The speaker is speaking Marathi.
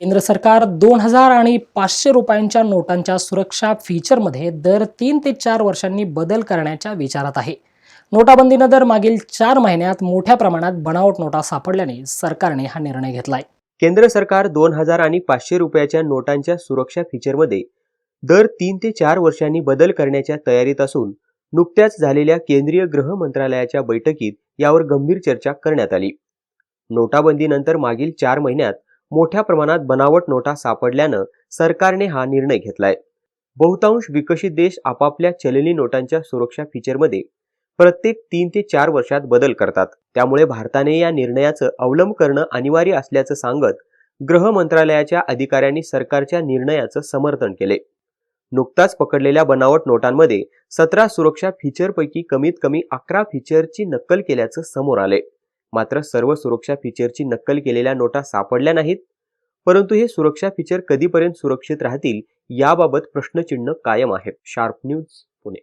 केंद्र सरकार दोन हजार आणि पाचशे रुपयांच्या नोटांच्या सुरक्षा फीचरमध्ये दर तीन ते चार वर्षांनी बदल करण्याच्या विचारात आहे. नोटाबंदीनंतर मागील चार महिन्यात मोठ्या प्रमाणात बनावट नोटा सापडल्याने सरकारने हा निर्णय घेतलाय. केंद्र सरकार दोन हजार आणि पाचशे रुपयाच्या नोटांच्या सुरक्षा फीचरमध्ये दर तीन ते चार वर्षांनी बदल करण्याच्या तयारीत असून नुकत्याच झालेल्या केंद्रीय गृह मंत्रालयाच्या बैठकीत यावर गंभीर चर्चा करण्यात आली. नोटाबंदीनंतर मागील चार महिन्यात मोठ्या प्रमाणात बनावट नोटा सापडल्यानं सरकारने हा निर्णय घेतलाय. बहुतांश विकसित देश आपापल्या चलनी नोटांच्या सुरक्षा फीचरमध्ये प्रत्येक तीन ते चार वर्षात बदल करतात. त्यामुळे भारताने या निर्णयाचं अवलंब करणं अनिवार्य असल्याचं सांगत गृह मंत्रालयाच्या अधिकाऱ्यांनी सरकारच्या निर्णयाचं समर्थन केले. नुकताच पकडलेल्या बनावट नोटांमध्ये सतरा सुरक्षा फीचरपैकी कमीत कमी अकरा फीचरची नक्कल केल्याचं समोर आले मात्र सर्व सुरक्षा फीचरची नक्कल केलेल्या नोटा सापडल्या नाहीत. परंतु हे सुरक्षा फीचर कधीपर्यंत सुरक्षित राहतील याबाबत प्रश्नचिन्ह कायम आहे. Sharp News Pune.